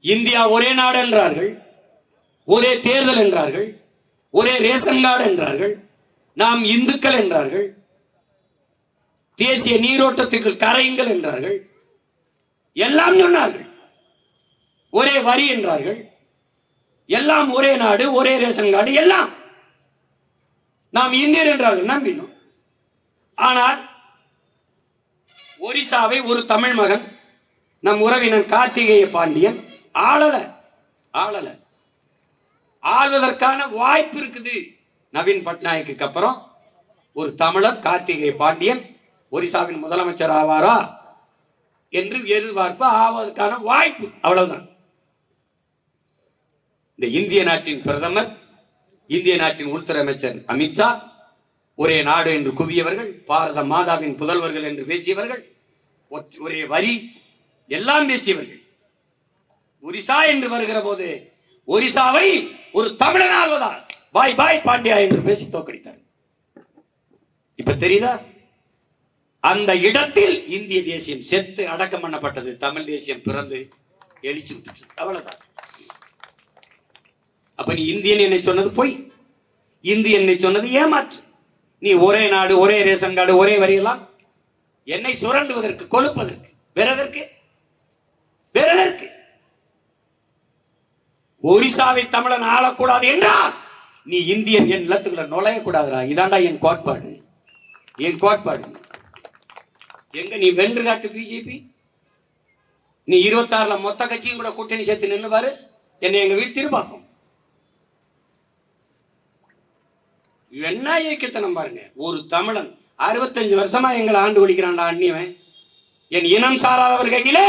India ஒரே நாடு என்றார்கள் ஒரே தேர்தல் என்றார்கள் ஒரே ரேஷன் கார்டு என்றார்கள் நாம் இந்துக்கள் என்றார்கள் தேசிய நீரோட்டத்திற்கு கரையுங்கள் என்றார்கள் எல்லாம் சொன்னார்கள். ஒரே வரி என்றார்கள் எல்லாம் ஒரே நாடு ஒரே ரேஷன் கார்டு எல்லாம். நாம் இந்தியர் என்றார்கள் நம்பினோம். ஆனால் ஒரிசாவை ஒரு தமிழ் மகன் நம் உறவினன் கார்த்திகேய பாண்டியன் ஆளல. ஆளல. ஆள்வதற்கான வாய்ப்பு இருக்குது. நவீன் பட்நாயக்கு அப்புறம் ஒரு தமிழர் கார்த்திகை பாண்டியன் ஒரிசாவின் முதலமைச்சர் ஆவாரா என்று எதிர்பார்ப்பு ஆவதற்கான வாய்ப்பு. அவ்வளவுதான். இந்த இந்திய நாட்டின் பிரதமர் இந்திய நாட்டின் உள்துறை அமைச்சர் அமித்ஷா ஒரே நாடு என்று குவியவர்கள் பாரத மாதாவின் புதல்வர்கள் என்று பேசியவர்கள் ஒரே வரி எல்லாம் பேசியவர்கள். ஒரிசா என்று வருகிற போது ஒரிசாவை ஒரு தமிழன் ஆள்வதால் பாய் பாய் பாண்டியா என்று பேசி தோக்கடித்தார் இப்ப தெரியுதா? அந்த இடத்தில் இந்திய தேசியம் செத்து அடக்கம் பண்ணப்பட்டது தமிழ் தேசியம் பிறந்து எழுச்சி விட்டுட்டு அவ்வளவுதான். அப்ப நீ இந்தியன் என்னை சொன்னது பொய். இந்தியன் என்னை சொன்னது ஏமாற்று. நீ ஒரே நாடு ஒரே ரேஷன் கார்டு ஒரே வரியெல்லாம் என்னை சுரண்டுவதற்கு கொழுப்பதற்கு வேறதற்கு வேறதற்கு ஒரிசாவை தமிழன் ஆளக்கூடாது என்றால் நீ இந்தியன் என் நிலத்துக்குள்ள நுழையக்கூடாதுடா. இதாண்டா என் கோட்பாடு. என் கோட்பாடு. எங்க நீ வென்று காட்டு பிஜேபி நீ இருபத்தாறுல மொத்த கட்சியும் கூட கூட்டணி சேர்த்து நின்று பாரு. என்னை எங்க வீடு திரும்பாக்கும் என்ன இயக்கத்தனம் பாருங்க. ஒரு தமிழன் அறுபத்தஞ்சு வருஷமா எங்களை ஆண்டு ஒழிக்கிறான்டா அந்நியவன். என் இனம் சாராதவர் கையிலே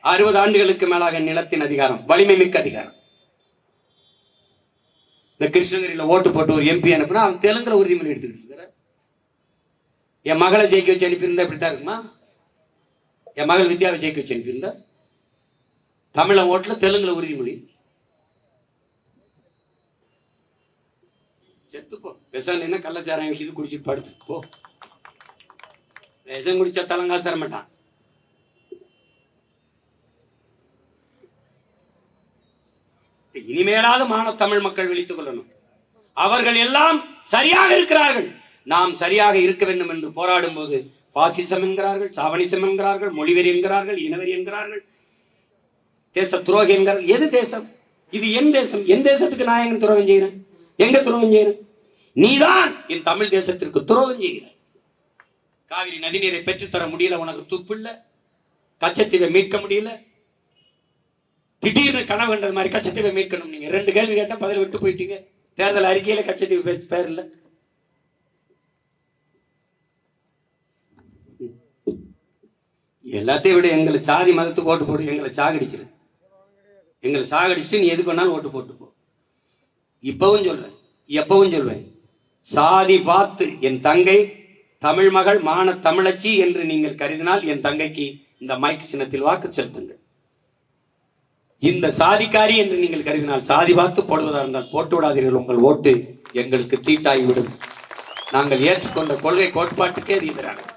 அறுபது ஆண்டுகளுக்கு மேலாக நிலத்தின் அதிகாரம் வலிமை மிக்க அதிகாரம். இந்த கிருஷ்ணகிரியில் ஓட்டு போட்டு ஒரு எம்பி அனுப்புனா அவன் தெலுங்குல உறுதிமொழி எடுத்துக்கிட்டு இருக்கிறார் என் மகளை ஜெயிக்க வச்சு அனுப்பியிருந்தா இப்படித்தான் இருக்குமா? என் மகள் வித்யாவை ஜெயிக்க வச்சு அனுப்பியிருந்தா? தமிழன் ஓட்டில் தெலுங்குல உறுதிமொழி. செத்துப்போ. விஷம் என்ன கள்ளச்சாரம் இது குடிச்சிட்டு படுத்து போ விஷம் குடிச்சா தலங்காசு தர மாட்டான் இனிமேலாவது மான தமிழ் மக்கள் விழித்துக் கொள்ளணும். அவர்கள் எல்லாம் சரியாக இருக்கிறார்கள். நாம் சரியாக இருக்க வேண்டும் என்று போராடும் போது பாசிசம் என்கிறார்கள் சாவணிசம் என்கிறார்கள் மொழிவெறி என்கிறார்கள் இனவெறி என்கிறார்கள் தேச துரோகி என்கிறார்கள். எது தேசம்? இது என் தேசம். என் தேசத்துக்கு நான் எங்க துரோகம் செய்கிறேன் எங்க துரோகம் செய்கிறேன் நீதான் என் தமிழ் தேசத்திற்கு துரோகம் செய்கிற காவிரி நதிநீரை பெற்றுத்தர முடியல உனக்கு துப்பு இல்ல கச்சத்தீவை மீட்க முடியல. திடீர்னு கனவு கண்டது மாதிரி கச்சத்தீவை மீட்கணும் நீங்க. ரெண்டு கேள்வி கேட்டால் பதில் விட்டு போயிட்டீங்க. தேர்தல் அறிக்கையில் கச்சத்தீவு பேர் இல்லை. எல்லாத்தையும் விட எங்களை சாதி மதத்துக்கு ஓட்டு போட்டு எங்களை சாகடிச்சிரு. எங்களை சாகடிச்சுட்டு நீ எதுக்கு வேணாலும் ஓட்டு போட்டுப்போ இப்பவும் சொல்றேன் எப்பவும் சொல்வேன். சாதி பார்த்து என் தங்கை தமிழ் மகள் மான தமிழச்சி என்று நீங்கள் கருதினால் என் தங்கைக்கு இந்த மைக் சின்னத்தில் வாக்கு செலுத்துங்கள். இந்த சாதிக்காரி என்று நீங்கள் கருதினால் சாதி பார்த்து போடுவதா இருந்தால் போட்டு விடாதீர்கள். உங்கள் ஓட்டு எங்களுக்கு தீட்டாகிவிடும். நாங்கள் ஏற்றுக்கொண்ட கொள்கை கோட்பாட்டுக்கே அது எதிரானது